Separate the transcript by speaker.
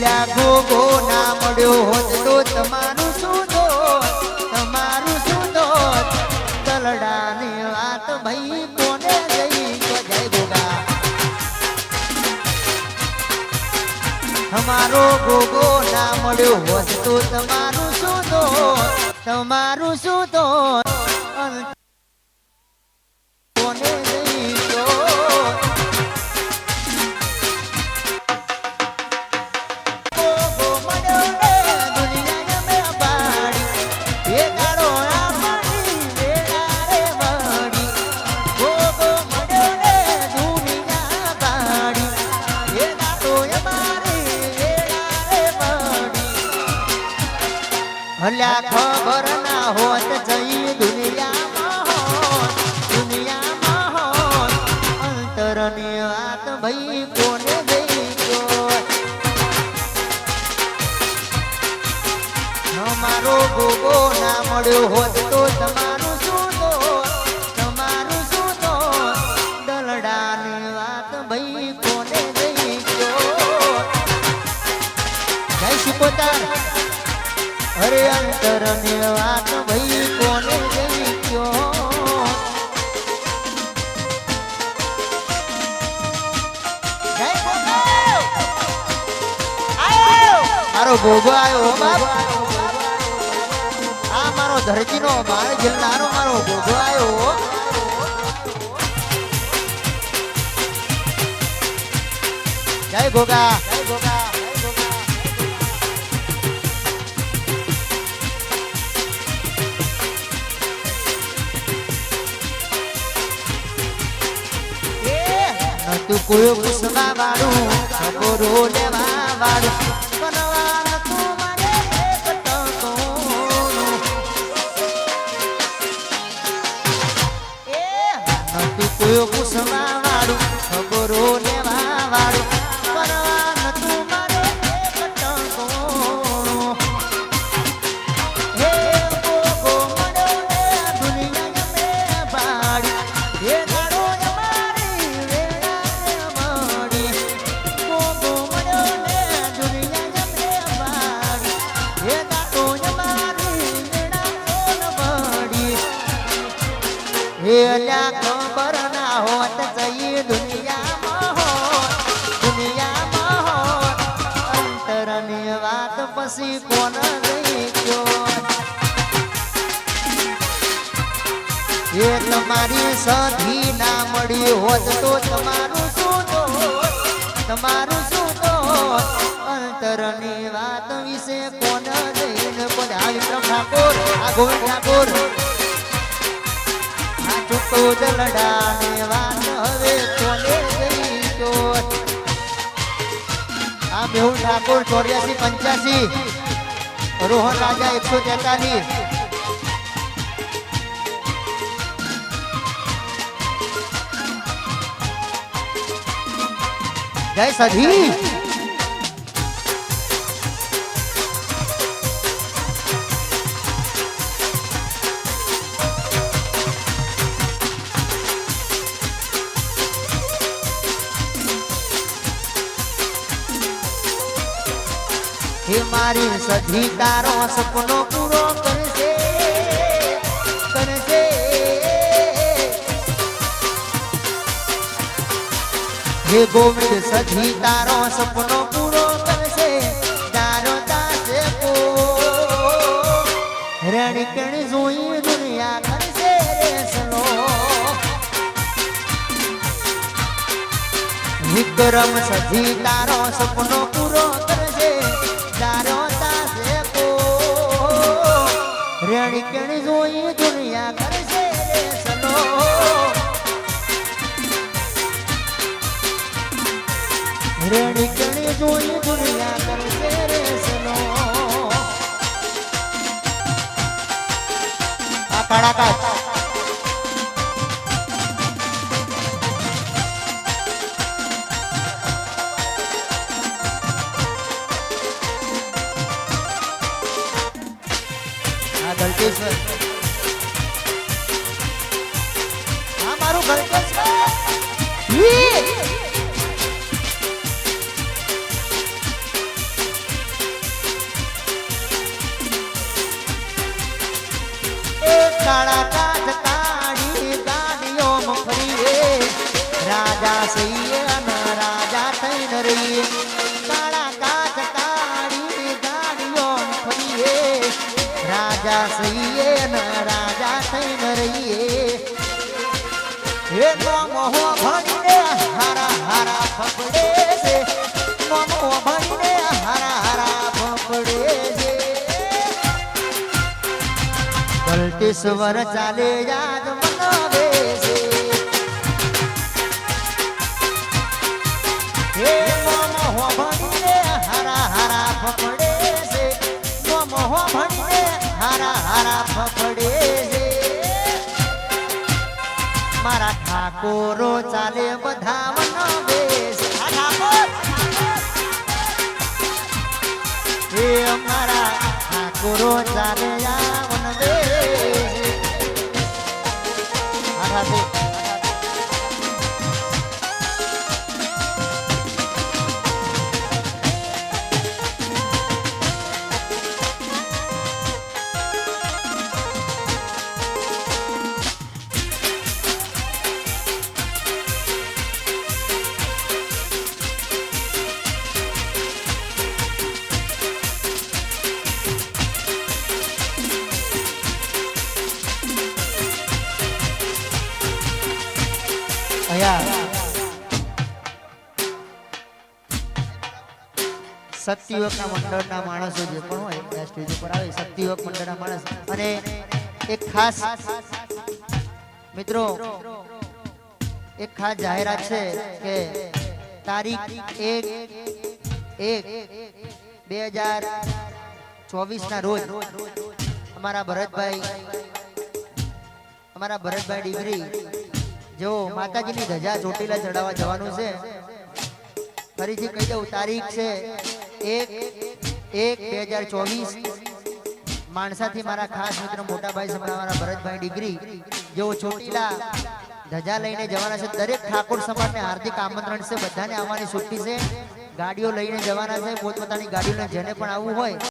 Speaker 1: અલ્યા ગોગો ના મળ્યો હોત તો તમારું શું દોષ તમારું શું દોષ તલડાની વાત ભાઈ કોને જઈ તો જય ગોગા. અમારો ગોગો ના મળ્યો હોત તો તમારું શું દોષ તમારું શું દોષ હલ્યા ખબર હોત જઈ દુનિયામાં દુનિયામાં હોત ભાઈ કોને ગયો અમારો ગોગો ના મળ્યો હોત તો તમારું મારો ગોગો આવ્યો આ મારો ધરતીનો મારે જિલ્લાનો મારો ભોગો આવ્યો જય ગોગા નતું કોઈ કુસવા વાળું સબોરો લેવા વાળું બનવા નતું મારે એક ટકોનું. એ વાળું સબોરો લેવા વાળું દુનિયામાં અંતરની વાત પછી કોણ રહી ગયો તમારી સધી ના મળી હોત તો તમારું શું તમારું શું દોષ અંતરની વાત વિશે કોણ જઈને કોણ આ ઠાકોર ઠાકોર. આ મેહુલ ઠાકોર ચોર્યાસી પંચ્યાસી રોહન રાજા એકસો તેતાલીસ. જય સધી હે મારી સધી તારો સપનો પૂરો કરશે કરશે. હે ગોવિંદ, સધી તારો સપનો પૂરો કરશે, તારો દાસે કો રણકણ જોઈ દુનિયા કરશે રે સલો. વિક્રમ, સધી તારો સપનો પૂરો રેણકણ જોઈ દુનિયા કરશે રે સનો રેણકણ જોઈ દુનિયા કરશે રે સનો આ કાળા કાળા. આ મારું ગલટેશ્વર ચાલે યાદ મનાવે. ઠાકોરો ચાલે બધા આ ઠાકોર. હે અમારા ઠાકોરો ચાલે આ આઠાથી શક્તિયુવકના મંડળના માણસો જે પણ હોય સ્ટેજ ઉપર આવે શક્તિયોગ મંડળના માણસ. અને એક ખાસ મિત્રો, એક ખાસ જાહેરાત છે કે તારીખ એક એક બે હજાર ચોવીસના રોજ અમારા ભરતભાઈ અમારા ભરતભાઈ ડિગ્રી, જેઓ માતાજીની ધજા ચોટીલા ચડાવવા જવાનું છે. ફરીથી કહી દઉં, તારીખ છે એક એક બે હજાર ચોવીસ માણસાથી મારા ખાસ મિત્ર મોટાભાઈ સમરા મારા ભરતભાઈ ડિગ્રી, જેઓ ચોટીલા ધજા લઈને જવાના છે. દરેક ઠાકોર સમાજને હાર્દિક આમંત્રણ છે. બધાને આવવાની છુટ્ટી છે. ગાડીઓ લઈને જવાના છે. પોતપોતાની ગાડીઓ જેને પણ આવવું હોય